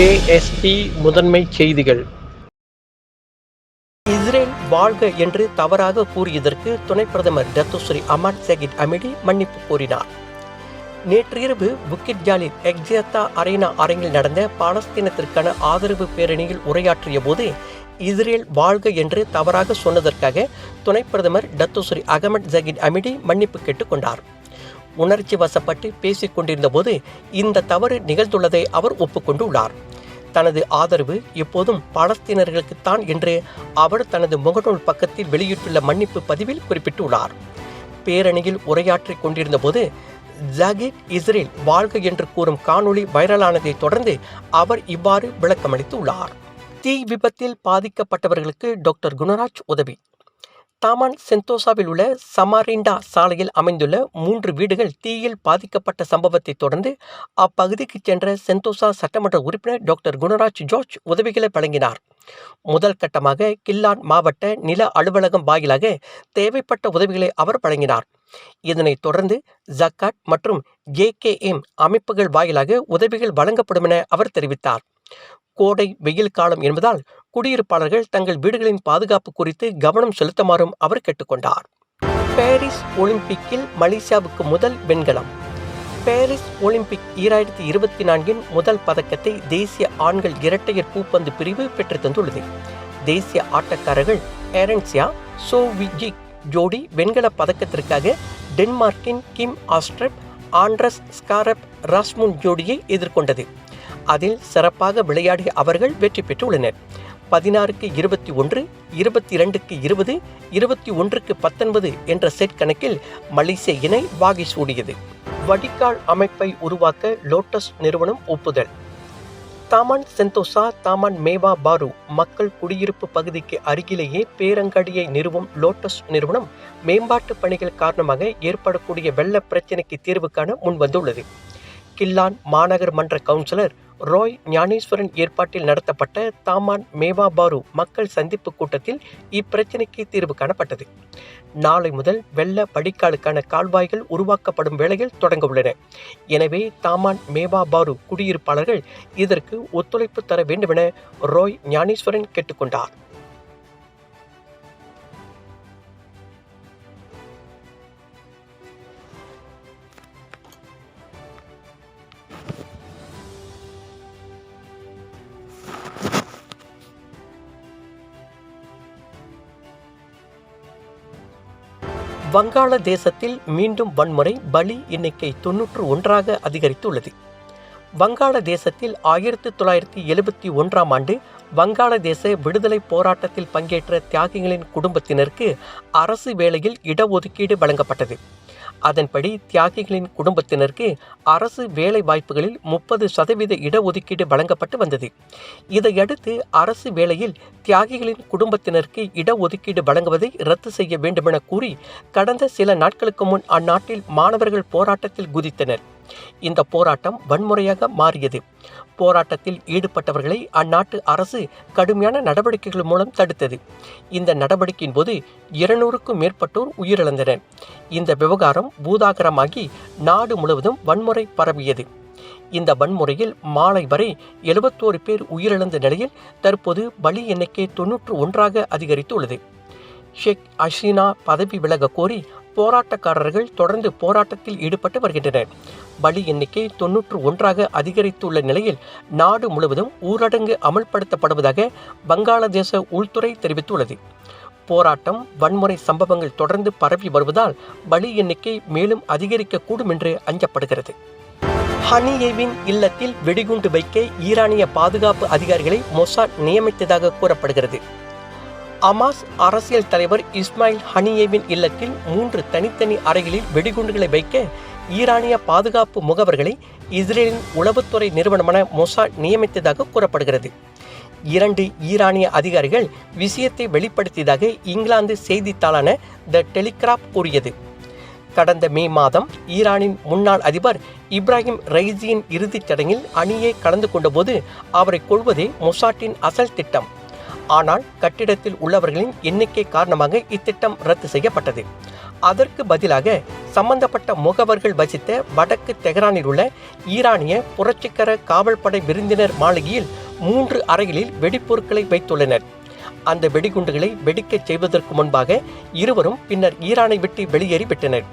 KST முதன்மை செய்திகள். Israel வாழ்க என்று தவறாக கூறியதற்கு துணை பிரதமர் டத்துஸ்ரீ அமாட் சகித் அமிடி மன்னிப்பு கோரினார். நேற்றிரவு புக்கிட் ஜாலில் எக்ஸியத்தா அரேனா அரங்கில் நடந்த பாலஸ்தீனத்திற்கான ஆதரவு பேரணியில் உரையாற்றிய போது இஸ்ரேல் வாழ்க என்று தவறாக சொன்னதற்காக துணை பிரதமர் டத்துஸ்ரீ அகமட் ஜகித் அமிடி மன்னிப்பு கேட்டுக்கொண்டார் உணர்ச்சி வசப்பட்டு பேசிக் கொண்டிருந்த போது இந்த தவறு நிகழ்ந்துள்ளதை அவர் ஒப்புக்கொண்டுள்ளார் தனது ஆதரவு எப்போதும் பாலஸ்தீனர்களுக்குத்தான் என்று அவர் தனது முகநூல் பக்கத்தில் வெளியிட்டுள்ள மன்னிப்பு பதிவில் குறிப்பிட்டுள்ளார். பேரணியில் உரையாற்றிக் கொண்டிருந்த போது ஜகித் இஸ்ரேல் வாழ்க என்று கூறும் காணொளி வைரலானதை தொடர்ந்து அவர் இவ்வாறு விளக்கமளித்துள்ளார். தீ விபத்தில் பாதிக்கப்பட்டவர்களுக்கு டாக்டர் குணராஜ் உதவி. தாமான் சென்தோசாவில் உள்ள சமாரிண்டா சாலையில் அமைந்துள்ள மூன்று வீடுகள் தீயில் பாதிக்கப்பட்ட சம்பவத்தை தொடர்ந்து அப்பகுதிக்கு சென்ற செந்தோசா சட்டமன்ற உறுப்பினர் டாக்டர் குணராஜ் ஜார்ஜ் உதவிகளை வழங்கினார். முதல் கட்டமாக கில்லான் மாவட்ட நில அலுவலகம் வாயிலாக தேவைப்பட்ட உதவிகளை அவர் வழங்கினார். இதனைத் தொடர்ந்து ஜக்காட் மற்றும் ஜேகேஎம் அமைப்புகள் வாயிலாக உதவிகள் வழங்கப்படும் என அவர் தெரிவித்தார். கோடை வெயில் காலம் என்பதால் குடியிருப்பாளர்கள் தங்கள் வீடுகளின் பாதுகாப்பு குறித்து கவனம் செலுத்துமாறும் அவர் கேட்டுக்கொண்டார். பாரிஸ் ஒலிம்பிக்கில் மலேசியாவுக்கு முதல் வெண்கலம். பாரிஸ் ஒலிம்பிக் ஈராயிரத்தி இருபத்தி நான்கின் முதல் பதக்கத்தை தேசிய ஆண்கள் இரட்டையர் பூப்பந்து பிரிவு பெற்று தந்துள்ளது. தேசிய ஆட்டக்காரர்கள் ஏரன்சியா சோவிஜிக் ஜோடி வெண்கல பதக்கத்திற்காக டென்மார்க்கின் கிம் ஆஸ்ட்ரப் ஆண்ட்ரஸ் ஸ்காரப் ராஸ்முன் ஜோடியை எதிர்கொண்டது. அதில் சிறப்பாக விளையாடிய அவர்கள் வெற்றி பெற்றுள்ளனர். பதினாறுக்கு இருபத்தி ஒன்று இருபத்தி இரண்டுக்கு இருபது இருபத்தி ஒன்றுக்கு பத்தொன்பது என்ற செட் கணக்கில் மலேசிய இணை வாகை சூடியது. வடிகால் அமைப்பை உருவாக்க லோட்டஸ் நிறுவனம் ஒப்புதல். தாமான் செந்தோசா தாமான் மேவா பாரு மக்கள் குடியிருப்பு பகுதிக்கு அருகிலேயே பேரங்காடியை நிறுவும் லோட்டஸ் நிறுவனம் மேம்பாட்டு பணிகள் காரணமாக ஏற்படக்கூடிய வெள்ள பிரச்சினைக்கு தீர்வு காண முன்வந்துள்ளது. கில்லான் மாநகர் மன்ற கவுன்சிலர் ராய் ஞானேஸ்வரன் ஏற்பாட்டில் நடத்தப்பட்ட தாமான் மேவா பாரு மக்கள் சந்திப்பு கூட்டத்தில் இப்பிரச்சினைக்கு தீர்வு காணப்பட்டது. நாளை முதல் வெள்ள படிக்காலுக்கான கால்வாய்கள் உருவாக்கப்படும் வேளையில் தொடங்க உள்ளன. எனவே தாமான் மேவா பாரு குடியிருப்பாளர்கள் இதற்கு ஒத்துழைப்பு தர வேண்டுமென ராய் ஞானேஸ்வரன் கேட்டுக்கொண்டார். வங்காளதேசத்தில் மீண்டும் வன்முறை பலி எண்ணிக்கை தொன்னூற்று ஒன்றாக அதிகரித்துள்ளது. வங்காளதேசத்தில் ஆயிரத்தி தொள்ளாயிரத்தி எழுபத்தி ஒன்றாம் ஆண்டு வங்காளதேச விடுதலை போராட்டத்தில் பங்கேற்ற தியாகிகளின் குடும்பத்தினருக்கு அரசு வேலையில் இடஒதுக்கீடு வழங்கப்பட்டது. அதன்படி தியாகிகளின் குடும்பத்தினருக்கு அரசு வேலை வாய்ப்புகளில் முப்பது சதவீத இடஒதுக்கீடு வழங்கப்பட்டு வந்தது. இதையடுத்து அரசு வேலையில் தியாகிகளின் குடும்பத்தினருக்கு இடஒதுக்கீடு வழங்குவதை ரத்து செய்ய வேண்டுமென கூறி கடந்த சில நாட்களுக்கு முன் அந்நாட்டில் மாணவர்கள் போராட்டத்தில் குதித்தனர். இந்த போராட்டம் வன்முறையாக மாறியது. போராட்டத்தில் ஈடுபட்டவர்களை அந்நாட்டு அரசு கடுமையான நடவடிக்கைகள் மூலம் தடுத்தது. இந்த நடவடிக்கையின் போது இருநூறுக்கும் மேற்பட்டோர் உயிரிழந்தனர். இந்த விவகாரம் பூதாகரமாகி நாடு முழுவதும் வன்முறை பரவியது. இந்த வன்முறையில் மாலை வரை எழுபத்தோரு பேர் உயிரிழந்த நிலையில் தற்போது பலி எண்ணிக்கை தொன்னூற்று ஒன்றாக அதிகரித்துள்ளது. ஷேக் அஷீனா பதவி விலக கோரி போராட்டக்காரர்கள் தொடர்ந்து போராட்டத்தில் ஈடுபட்டு வருகின்றனர். பலி எண்ணிக்கை தொன்னூற்று ஒன்றாக அதிகரித்துள்ள நிலையில் நாடு முழுவதும் ஊரடங்கு அமல்படுத்தப்படுவதாக வங்காளதேச உள்துறை தெரிவித்துள்ளது. போராட்டம் வன்முறை சம்பவங்கள் தொடர்ந்து பரவி வருவதால் பலி எண்ணிக்கை மேலும் அதிகரிக்கக்கூடும் என்று அஞ்சப்படுகிறது. ஹனியேவின் இல்லத்தில் வெடிகுண்டு வைக்க ஈரானிய பாதுகாப்பு அதிகாரிகளை மொசாட் நியமித்ததாக கூறப்படுகிறது. அமாஸ் அரசியல் தலைவர் இஸ்மாயில் ஹனியேவின் இல்லத்தில் மூன்று தனித்தனி அறைகளில் வெடிகுண்டுகளை வைக்க ஈரானிய பாதுகாப்பு முகவர்களை இஸ்ரேலின் உளவுத்துறை நிறுவனமான மொசாட் நியமித்ததாக கூறப்படுகிறது. இரண்டு ஈரானிய அதிகாரிகள் விஷயத்தை வெளிப்படுத்தியதாக இங்கிலாந்து செய்தித்தாளான த டெலிகிராப் கூறியது. கடந்த மே மாதம் ஈரானின் முன்னாள் அதிபர் இப்ராஹிம் ரைசியின் இறுதிச் சடங்கில் அணியை கலந்து கொண்டபோது அவரை கொள்வதே மொசாட்டின் அசல் திட்டம். ஆனால் கட்டிடத்தில் உள்ளவர்களின் எண்ணிக்கை காரணமாக இத்திட்டம் ரத்து செய்யப்பட்டது. அதற்கு பதிலாக சம்பந்தப்பட்ட முகவர்கள் வசித்த வடக்கு தெஹ்ரானில் உள்ள ஈரானிய புரட்சிகர காவல்படை விருந்தினர் மாளிகையில் மூன்று அறைகளில் வெடிப்பொருட்களை வைத்துள்ளனர். அந்த வெடிகுண்டுகளை வெடிக்கச் செய்வதற்கு முன்பாக இருவரும் பின்னர் ஈரானை விட்டு வெளியேறி விட்டனர்.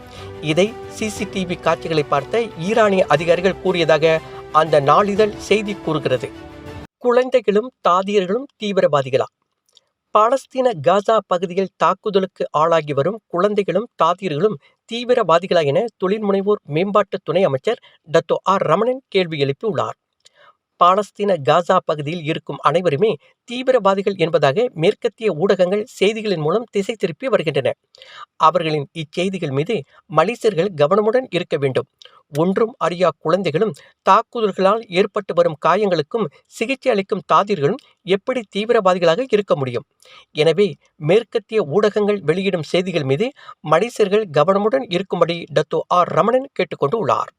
இதை சிசிடிவி காட்சிகளை பார்த்த ஈரானிய அதிகாரிகள் கூறியதாக அந்த நாளிதழ் செய்தி கூறுகிறது. குழந்தைகளும் தாதியர்களும் தீவிரவாதிகளா பாலஸ்தீன காசா பகுதியில் தாக்குதலுக்கு ஆளாகி வரும் குழந்தைகளும் தாதியர்களும் தீவிரவாதிகளா என தொழில் முனைவோர் மேம்பாட்டு துணை அமைச்சர் டத்தோ ஆர் ரமணன் கேள்வி எழுப்பியுள்ளார். பாலஸ்தீன காசா பகுதியில் இருக்கும் அனைவருமே தீவிரவாதிகள் என்பதாக மேற்கத்திய ஊடகங்கள் செய்திகளின் மூலம் திசை திருப்பி வருகின்றன. அவர்களின் இச்செய்திகள் மீது மலேசியர்கள் கவனமுடன் இருக்க வேண்டும். ஒன்றும் அறியா குழந்தைகளும் தாக்குதல்களால் ஏற்பட்டு வரும் காயங்களுக்கும் சிகிச்சை அளிக்கும் தாதிர்களும் எப்படி தீவிரவாதிகளாக இருக்க முடியும்? எனவே மேற்கத்திய ஊடகங்கள் வெளியிடும் செய்திகள் மீது மனிதர்கள் கவனமுடன் இருக்கும்படி டத்தோ ஆர் ரமணன் கேட்டுக்கொண்டு உள்ளார்